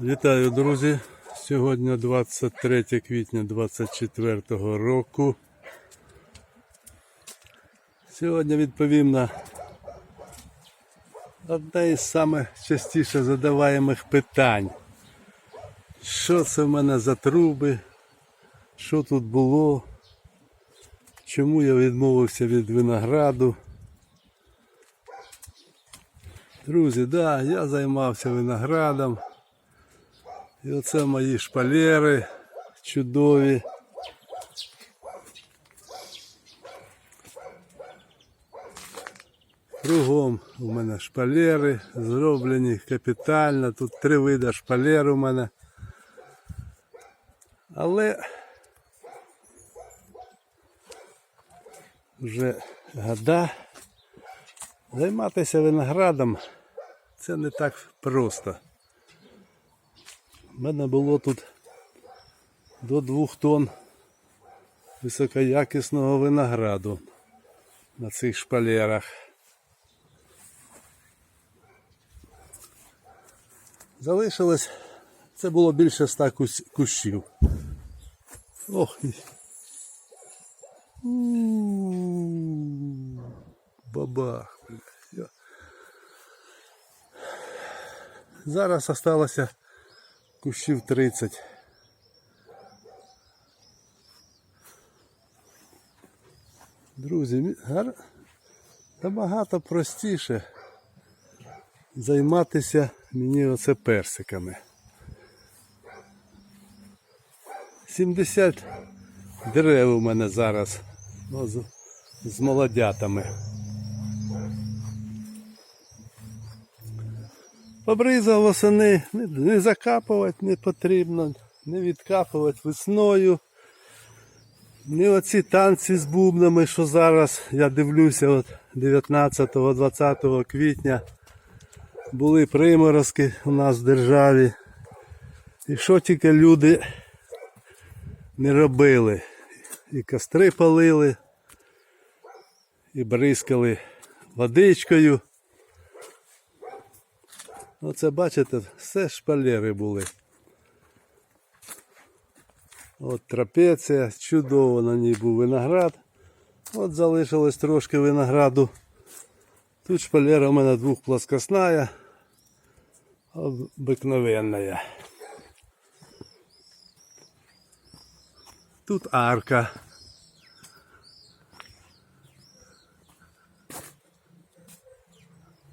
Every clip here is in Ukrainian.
Вітаю, друзі! Сьогодні 23 квітня 24 року. Сьогодні відповім на одне із самих частіше задаваємих питань. Що це в мене за труби? Що тут було? Чому я відмовився від винограду? Друзі, да, я займався виноградом. І оце мої шпалери чудові. Кругом у мене шпалери зроблені капітально. Тут три види шпалер у мене. Але вже года займатися виноградом це не так просто. У мене було тут до двох тонн високоякісного винограду на цих шпалерах. Залишилось, це було більше ста кущів. Ох. Бабах. Зараз осталося кущів 30. Друзі, гар- набагато простіше займатися мені оце персиками. 70 дерев у мене зараз ну, з, з молодятами. Побризав восени, не, не закапувати не потрібно, не відкапувати весною. Не оці танці з бубнами, що зараз я дивлюся от 19-20 квітня були приморозки у нас в державі. І що тільки люди не робили. І костри палили, і бризкали водичкою. Оце бачите, все шпалери були. От трапеція, чудово на ній був виноград. От залишилось трошки винограду. Тут шпалера у мене двохплоскосная, обикновенная. Тут арка.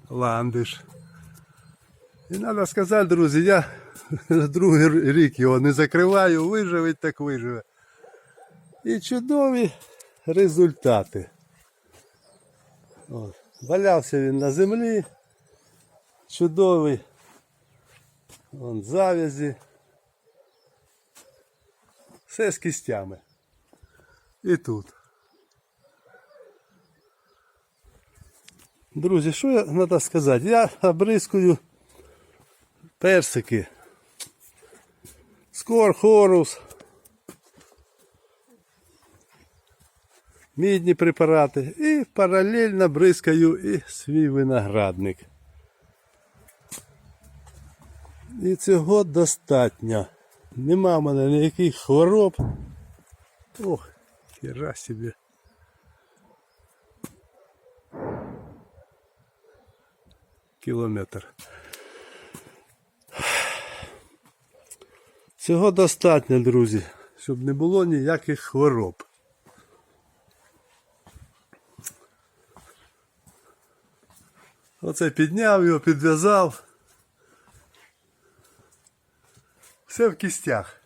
Ландиш. І треба сказати, друзі, я другий рік його не закриваю, виживе так виживе. І чудові результати. От. Валявся він на землі. Чудовий. Вон завязі. Все з кістями. І тут. Друзі, що я треба сказати? Я обрискую персики. Скор хорус. Мідні препарати. І паралельно бризкаю і свій виноградник. І цього достатньо. Нема в мене ніяких хвороб. Ох, хера собі. Кілометр. Цього достатньо, друзі, щоб не було ніяких хвороб. Оце підняв його, підв'язав. Все в кістях.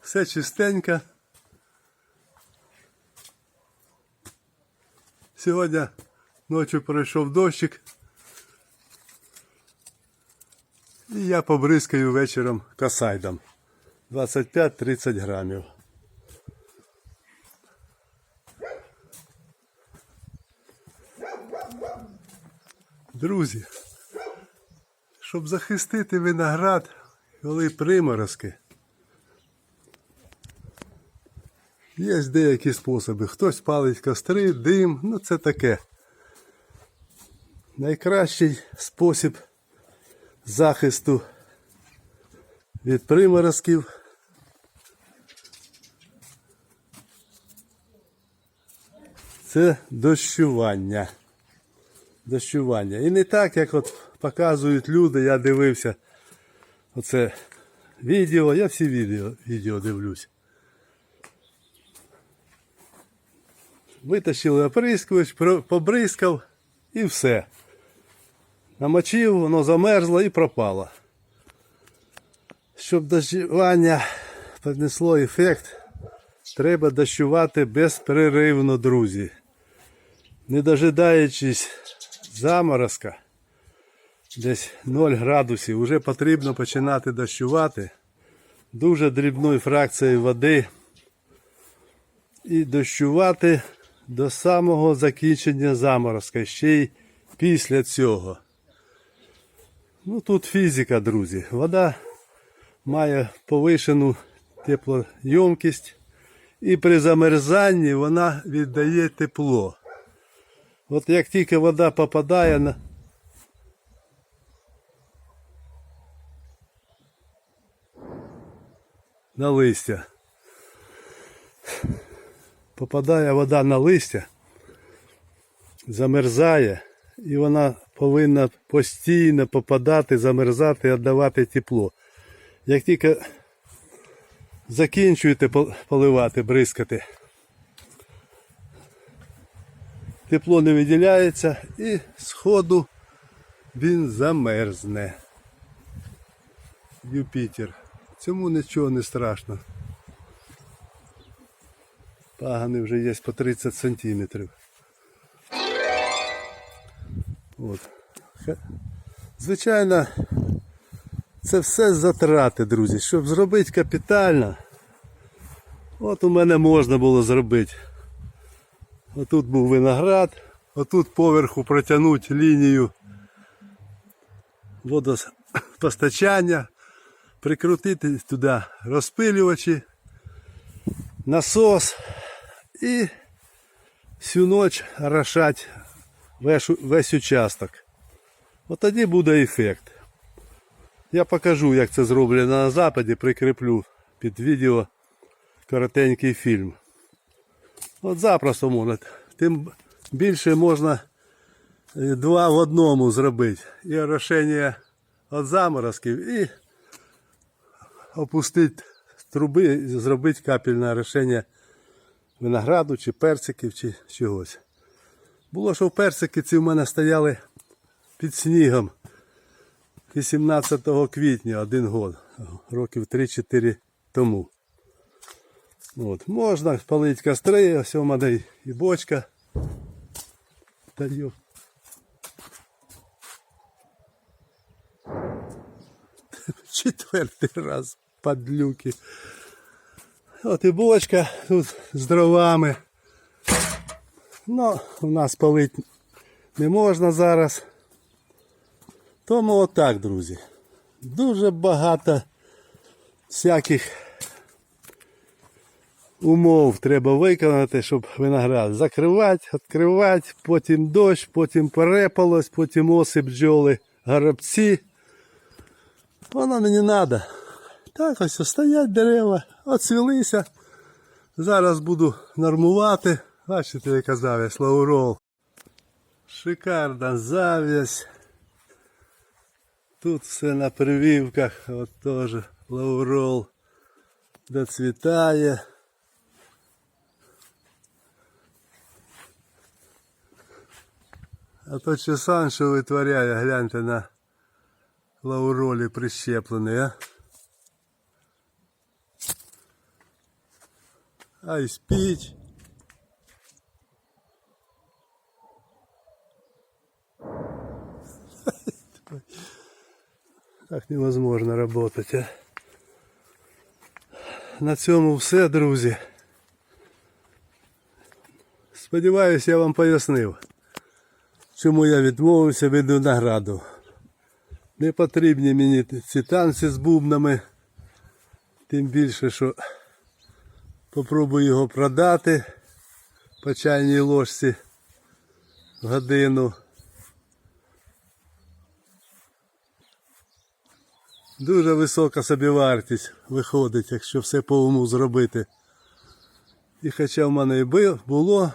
Все чистенько. Сьогодні ночі пройшов дощик. І я побризкаю вечором касайдом. 25-30 грамів. Друзі, щоб захистити виноград, коли приморозки, є деякі способи. Хтось палить костри, дим, ну це таке. найкращий спосіб захисту від приморозків. Це дощування. Дощування. І не так, як от показують люди, я дивився оце відео, я всі відео, відео дивлюсь. Витащили оприскувач, побризкав і все. Намочив, воно замерзло і пропало. Щоб дощування принесло ефект, треба дощувати безперервно, друзі. Не дожидаючись заморозка, десь 0 градусів, вже потрібно починати дощувати дуже дрібною фракцією води і дощувати до самого закінчення заморозка, ще й після цього. Ну тут фізика, друзі. Вода має повишену теплоємкість і при замерзанні вона віддає тепло. От як тільки вода попадає на. На листя. Попадає вода на листя, замерзає, і вона повинна постійно попадати, замерзати віддавати тепло. Як тільки закінчуєте поливати, бризкати, тепло не виділяється і сходу він замерзне. Юпітер. Цьому нічого не страшно. Пагани вже є по 30 сантиметрів. От. Звичайно, це все затрати, друзі. Щоб зробити капітально, от у мене можна було зробити. Отут був виноград, отут поверху протягнути лінію водопостачання, прикрутити туди розпилювачі, насос і всю ніч орошати весь, весь участок. От тоді буде ефект. Я покажу, як це зроблено на западі, прикріплю під відео коротенький фільм. От запросто можна. Тим більше можна е, два в одному зробити. І орошення від заморозків, і опустити труби, зробити капельне орошення винограду, чи персиків, чи чогось. Було, що персики ці в мене стояли під снігом 18 квітня один год, років 3-4 тому. От, можна спалити костри, ось у мене і бочка. Та йо. Четвертий раз падлюки. От і бочка тут з дровами. Ну, у нас палити не можна зараз. Тому отак, друзі. Дуже багато всяких умов треба виконати, щоб виноград закривати, відкривати, потім дощ, потім перепалось, потім оси бджоли, горобці. Воно мені треба. Так ось стоять дерева, оцвілися. Зараз буду нормувати. Бачите, яка зав'язь, лаурол. Шикарна зав'язь. Тут все на прививках, от теж лаурол доцвітає. А то чесан, що витворяє, гляньте на лауролі прищеплений, а? Ай спіть. Так невозможно работать, а. На цьому все, друзі. Сподіваюсь, я вам пояснив, чому я відмовився від винограду. Не потрібні мені ці танці з бубнами. Тим більше, що попробую його продати по чайній ложці в годину. Дуже висока собівартість виходить, якщо все по уму зробити. І хоча в мене і було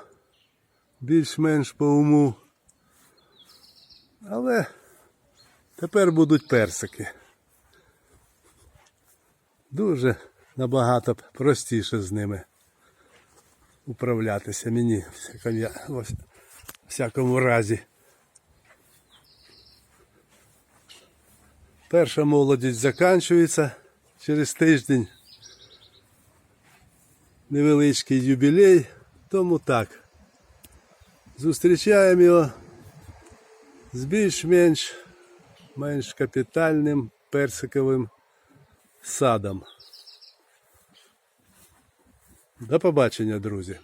більш-менш по уму, але тепер будуть персики. Дуже набагато простіше з ними управлятися мені в всякому, разі. Перша молодість закінчується через тиждень. Невеличкий юбілей, тому так. Зустрічаємо його з більш-менш менш капітальним персиковим садом. До побачення, друзі.